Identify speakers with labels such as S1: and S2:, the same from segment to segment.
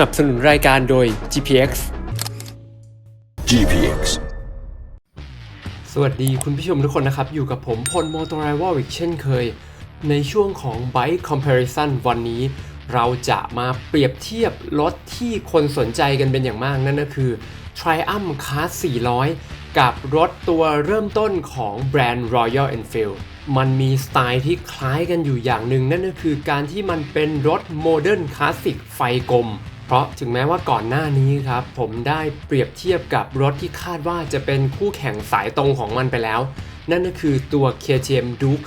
S1: นับสนุนรายการโดย GPX
S2: GPX
S1: สวัสดีคุณผู้ชมทุกคนนะครับ อยู่กับผมพลโมโตไรวอลอีกเช่นเคย ในช่วงของ Bike Comparison วันนี้ เราจะมาเปรียบเทียบรถที่คนสนใจกันเป็นอย่างมากนั่นก็คือ Triumph Class 400 กับรถตัวเริ่มต้นของแบรนด์ Royal Enfield มันมีสไตล์ที่คล้ายกันอยู่อย่างหนึ่งนั่นก็คือการที่มันเป็นรถโมเดิร์นคลาสสิกไฟกลม เพราะถึงแม้ว่าก่อนหน้านี้ครับผมได้เปรียบเทียบกับรถที่คาดว่าจะเป็นคู่แข่งสายตรงของมันไปแล้ว นั่นก็คือตัว KTM Duke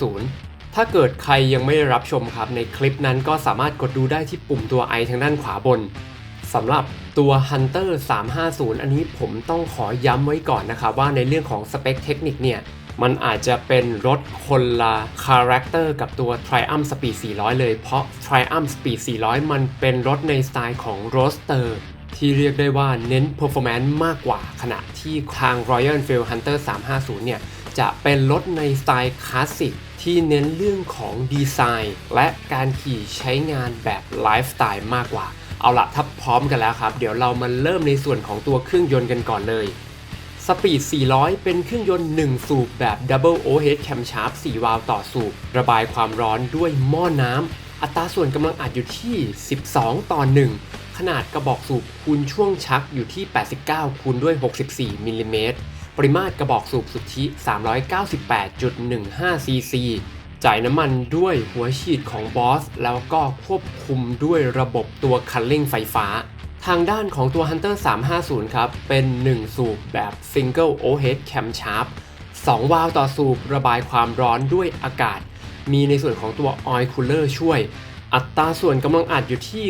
S1: 390 ถ้าเกิดใครยังไม่ได้รับชมครับ ในคลิปนั้นก็สามารถกดดูได้ที่ปุ่มตัว i ทางด้านขวาบนสำหรับตัว Hunter 350 อันนี้ผมต้องขอย้ำไว้ก่อนนะครับว่าในเรื่องของสเปคเทคนิคเนี่ย มันอาจจะเป็นรถคนละคาแรคเตอร์กับตัว Triumph Speed 400 เลย เพราะ Triumph Speed 400 มันเป็นรถในสไตล์ของ Roadster ที่เรียกได้ว่าเน้น performance มากกว่า ขณะที่ทาง Royal Enfield Hunter 350 เนี่ย จะเป็นรถในสไตล์คลาสสิกที่เน้นเรื่องของดีไซน์ และการขี่ใช้งานแบบไลฟ์สไตล์มากกว่า เอาละถ้าพร้อมกันแล้วครับ เดี๋ยวเรามาเริ่มในส่วนของตัวเครื่องยนต์กันก่อนเลย สปีด 400 เป็นเครื่องยนต์ 1 สูบแบบ Double Overhead Camshaft 4 วาล์วต่อสูบ ระบายความร้อนด้วยหม้อน้ำ อัตราส่วนกำลังอัดอยู่ที่ 12 ต่อ 1 ขนาดกระบอกสูบคูณช่วงชักอยู่ที่ 89 คูณด้วย 64 มิลลิเมตร ปริมาตรกระบอกสูบสุทธิ 398.15 ซีซี จ่ายน้ำมันด้วยหัวฉีดของบอสแล้วก็ควบคุมด้วยระบบตัวคันเร่งไฟฟ้า ทางด้านของตัว Hunter 350 ครับ เป็น 1 สูบแบบ Single Overhead Camshaft 2วาล์วต่อสูบระบายความร้อนด้วยอากาศ มีในส่วนของตัว Oil Cooler ช่วย อัตราส่วนกำลังอัดอยู่ที่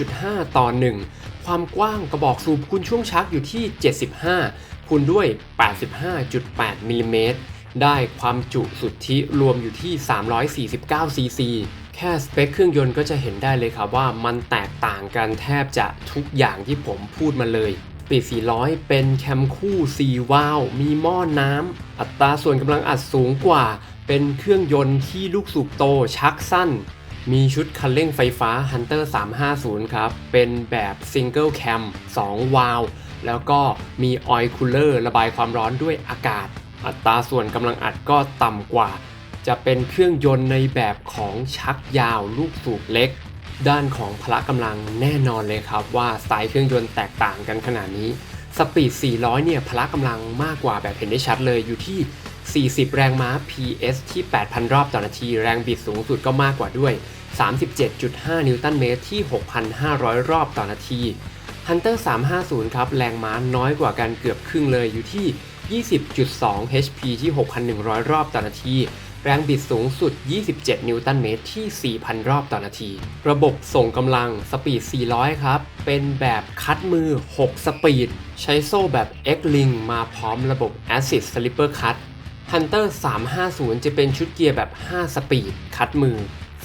S1: 9.5 ต่อ 1 ความกว้างกระบอกสูบคูณช่วงชักอยู่ที่ 75คูณด้วย 85.8มิลลิเมตร ได้ความจุสุทธิรวมอยู่ที่ 349 ซีซี แค่สเปคเครื่องยนต์ก็จะเห็นได้เลยครับว่ามันแตกต่างกันแทบจะทุกอย่างที่ผมพูดมาเลย ปีด400 เป็นแคมคู่ 4 วาล์วมีหม้อน้ำ อัตราส่วนกำลังอัดสูงกว่า เป็นเครื่องยนต์ที่ลูกสูบโตชักสั้น มีชุดคันเร่งไฟฟ้า Hunter 350 ครับ เป็นแบบ Single Cam 2 วาล์วแล้วก็มี Oil Cooler ระบายความร้อนด้วยอากาศ อัตราส่วนกำลังอัดก็ต่ำกว่า จะเป็นเครื่องยนต์ในแบบของชักยาวลูกสูบเล็ก ด้านของพละกำลังแน่นอนเลยครับว่าสไตล์เครื่องยนต์แตกต่างกันขนาดนี้ สปีด 400 เนี่ยพละกำลังมากกว่าแบบเห็นได้ชัดเลยอยู่ที่ 40 แรงม้า PS ที่ 8,000 รอบต่อนาที แรงบิดสูงสุดก็มากกว่าด้วย 37.5 นิวตันเมตรที่ 6,500 รอบต่อนาที Hunter 350 ครับ แรงม้าน้อยกว่ากันเกือบครึ่งเลยอยู่ที่ 20.2 HP ที่ 6,100 รอบต่อนาที แรงบิดสูงสุด 27 นิวตันเมตรที่ 4,000 รอบต่อนาที ระบบส่งกำลังสปีด 400 ครับ เป็นแบบคัดมือ 6 สปีด ใช้โซ่แบบ X-Link มาพร้อมระบบ Acid Slipper Cut Hunter 350 จะเป็นชุดเกียร์แบบ 5 สปีด คัดมือ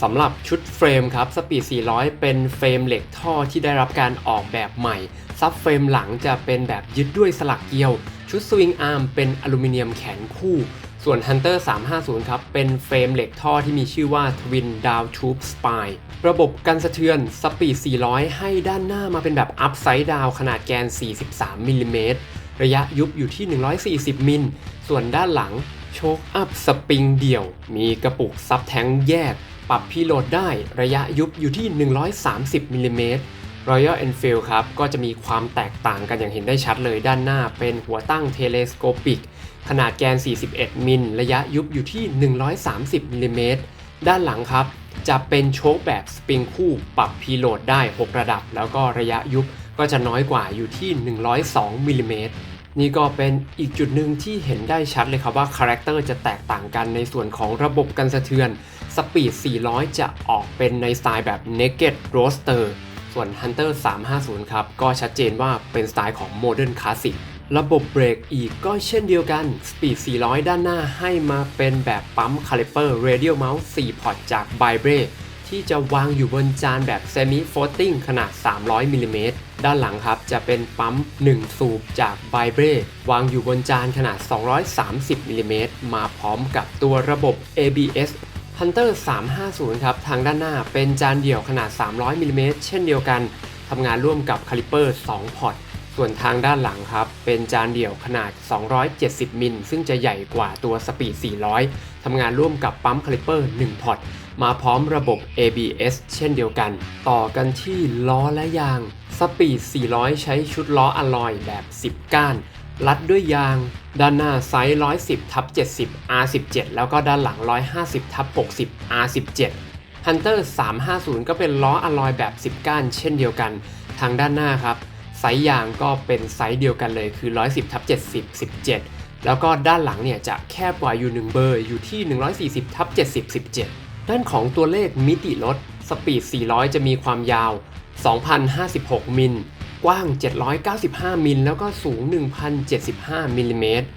S1: สำหรับชุดเฟรมครับสปีด 400 เป็นเฟรมเหล็กท่อที่ได้รับการออกแบบใหม่ ซับเฟรมหลังจะเป็นแบบยึดด้วยสลักเกลียว ชุดสวิงอาร์มเป็นอลูมิเนียมแขนคู่ ส่วน Hunter 350 ครับ เป็นเฟรมเหล็กท่อที่มีชื่อว่า Twin Down Tube Spine ระบบกันสะเทือนสปีด 400 ให้ด้านหน้ามาเป็นแบบ Upside Down ขนาดแกน 43มิลลิเมตรระยะยุบอยู่ที่ 140 มิล ส่วนด้านหลังโชคอัพสปริงเดี่ยว มีกระปุกซับแท้งแยก ปรับพีโหลดได้ระยะยุบอยู่ที่ 130มิลลิเมตร Royal Enfield ครับ ก็จะมีความแตกต่างกันอย่างเห็นได้ชัดเลยด้านหน้าเป็นหัวตั้งเทเลสโคปิก ขนาดแกน 41 มิล ระยะยุบอยู่ที่ 130มิลลิเมตร ด้านหลังครับ จะเป็นโชคแบบสปริงคู่ปรับพีโหลดได้ 6 ระดับ แล้วก็ระยะยุบก็จะน้อยกว่าอยู่ที่ 102มิลลิเมตร นี่ก็เป็นอีกจุดหนึ่งที่เห็นได้ชัดเลยครับว่าคาแรคเตอร์จะแตกต่างกันในส่วนของระบบกันสะเทือน สปีด 400 จะออกเป็นในสไตล์แบบ Naked roaster ส่วน Hunter 350 ครับ ก็ชัดเจนว่าเป็นสไตล์ของ Modern Classic ระบบเบรกอีกก็เช่นเดียวกัน Speed 400 ด้านหน้าให้มาเป็นแบบปั๊มคาลิเปอร์ Radial Mouse 4พอร์ตจาก b i b r e ที่จะวางอยู่บนจานแบบ Semi Floating ขนาด 300มิลลิเมตรด้านหลังครับจะเป็นปั๊ม 1 สูบจาก b i b r e วางอยู่บนจานขนาด 230มิลลิเมตรมาพร้อมกับตัวระบบ ABS Hunter 350 ครับ ทางด้านหน้าเป็นจานเดี่ยวขนาด 300มิลลิเมตรเช่นเดียวกันทำงานร่วมกับคาลิเปอร์ 2 พอร์ตส่วนทางด้านหลังครับ เป็นจานเดี่ยวขนาด 270 มิล ซึ่งจะใหญ่กว่าตัวสปีด 400 ทำงานร่วมกับปั๊มคาลิเปอร์ 1 พอร์ต มาพร้อมระบบ ABS เช่นเดียวกัน ต่อกันที่ล้อและยาง สปีด 400 ใช้ชุดล้ออะลอยแบบ 10 ก้าน รัดด้วยยาง ด้านหน้าไซส์ 110ทับ70 R17 แล้วก็ด้านหลัง 150ทับ60 R17 Hunter 350 ก็เป็นล้ออะลอยแบบ 10 ก้าน เช่นเดียวกัน ทางด้านหน้าครับ ไซส์ยางก็เป็นไซส์เดียวกันเลยคือ 110ทับ70 17 แล้วก็ด้านหลังเนี่ยจะแคบกว่าอยู่ 1 เบอร์อยู่ที่ 140ทับ70 17 ด้านของตัวเลขมิติรถสปีด 400 จะมีความยาว 2,056 มิล กว้าง 795 มิล แล้วก็สูง 1,075 มิลลิเมตร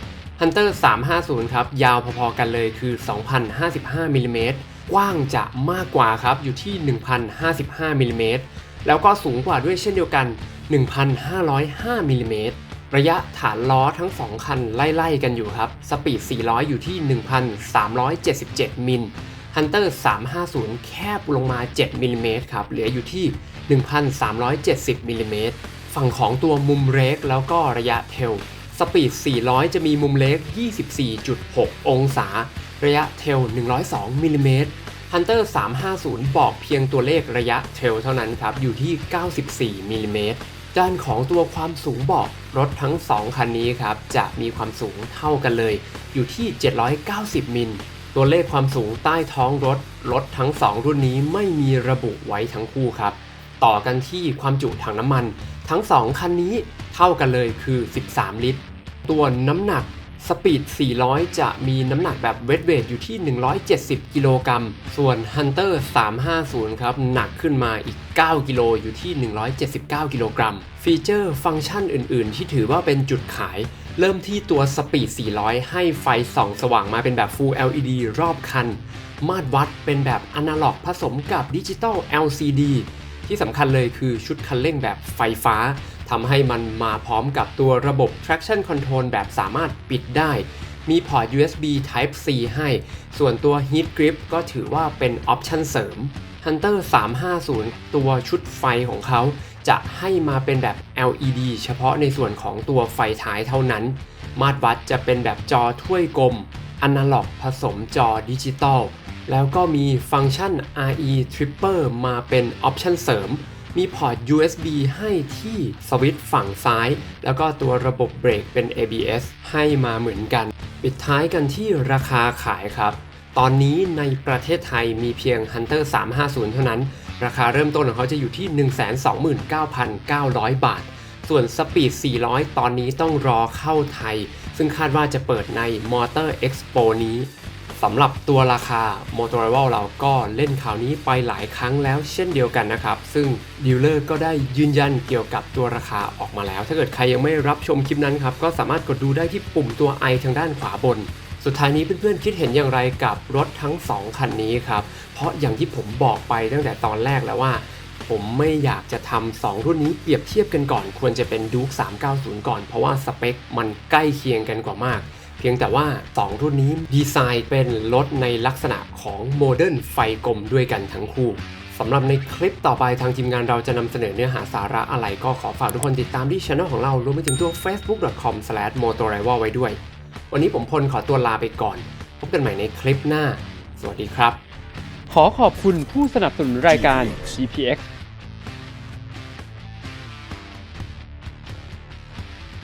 S1: Hunter 350 ครับ ยาวพอๆกันเลยคือ 2,055 มิลลิเมตร กว้างจะมากกว่าครับ อยู่ที่ 1,055 มิลลิเมตร แล้วก็สูงกว่าด้วยเช่นเดียวกัน 1,505 มิลลิเมตร ระยะฐานล้อทั้ง 2 คันไล่ ๆ กันอยู่ครับ สปีด 400 อยู่ที่ 1,377 มิล Hunter 350 แคบลงมา 7มิลลิเมตรครับ เหลืออยู่ที่ 1,370มิลลิเมตรฝั่งของตัวมุมเรกแล้วก็ระยะเทล สปีด 400 จะมีมุมเล็ก 24.6 องศา ระยะเทล 102มิลลิเมตร Hunter 350 บอกเพียงตัวเลขระยะเทลเท่านั้นครับ อยู่ที่ 94มิลลิเมตรด้านของตัวความสูงบาะรถทั้ง 2 คันนี้ครับ จะมีความสูงเท่ากันเลย อยู่ที่ 790 มิล ตัวเลขความสูงใต้ท้องรถ รถทั้ง 2 รุ่นนี้ไม่มีระบุไว้ทั้งคู่ครับ ต่อกันที่ความจุถังน้ำมัน ทั้ง 2 คันนี้เท่ากันเลยคือ 13 ลิตร ตัวน้ำหนักสปีด 400 จะมีน้ำหนักแบบเวทเวทอยู่ที่ 170 กิโลกรัม ส่วน Hunter 350 ครับ หนักขึ้นมาอีก 9 กิโลอยู่ที่ 179 กิโลกรัม ฟีเจอร์ฟังก์ชันอื่น ๆ ที่ถือว่าเป็นจุดขาย เริ่มที่ตัวสปีด 400 ให้ไฟส่องสว่างมาเป็นแบบ Full LED รอบคัน มาตรวัดเป็นแบบอนาล็อกผสมกับดิจิตอล LCD ที่สำคัญเลยคือชุดคันเร่งแบบไฟฟ้าทำให้มันมาพร้อมกับตัวระบบ traction control แบบสามารถปิดได้ มีพอร์ต USB Type C ให้ ส่วนตัว Heat Grip ก็ถือว่าเป็นออปชันเสริม Hunter 350 ตัวชุดไฟของเขา จะให้มาเป็นแบบ LED เฉพาะในส่วนของตัวไฟท้ายเท่านั้น มาตรวัดจะเป็นแบบจอถ้วยกลมอนาล็อกผสมจอดิจิตอลแล้วก็มีฟังก์ชัน RE Tripper มาเป็นออปชันเสริม มีพอร์ต USB ให้ที่สวิตช์ฝั่งซ้าย แล้วก็ตัวระบบเบรกเป็น ABS ให้มาเหมือนกัน ปิดท้ายกันที่ราคาขายครับ ตอนนี้ในประเทศไทยมีเพียง Hunter 350 เท่านั้น ราคาเริ่มต้นของเขาจะอยู่ที่ 129,900 บาท ส่วน Speed 400 ตอนนี้ต้องรอเข้าไทย ซึ่งคาดว่าจะเปิดใน Motor Expo นี้สำหรับตัวราคา m o t o r i v a l เราก็เล่นข่าวนี้ไปหลายครั้งแล้วเช่นเดียวกันนะครับ ซึ่งดีลเลอร์ก็ได้ยืนยันเกี่ยวกับตัวราคาออกมาแล้ว ถ้าเกิดใครยังไม่รับชมคลิปนั้นครับ ก็สามารถกดดูได้ที่ปุ่มตัว i ทางด้านขวาบน สุดท้ายนี้เพื่อนๆคิดเห็นอย่างไรกับรถทั้ง 2 คันนี้ครับ เพราะอย่างที่ผมบอกไปตั้งแต่ตอนแรกแล้วว่า ผมไม่อยากจะทำ2รุ่นนี้เปรียบเทียบกันก่อน ควรจะเป็น Duke 390 ก่อน เพราะว่าสเปคมันใกล้เคียงกันกว่ามาก เพียงแต่ว่า 2 รุ่นนี้ดีไซน์เป็นรถในลักษณะของโมเดิร์นไฟกลมด้วยกันทั้งคู่สำหรับในคลิปต่อไปทางทีมงานเราจะนำเสนอเนื้อหาสาระอะไรก็ขอฝากทุกคนติดตามที่ช่องของเรารวมไปถึงตัว facebook.com/motorival ไว้ด้วย วันนี้ผมพลขอตัวลาไปก่อน พบกันใหม่ในคลิปหน้า สวัสดีครับ
S2: ขอขอบคุณผู้สนับสนุนรายการ GPX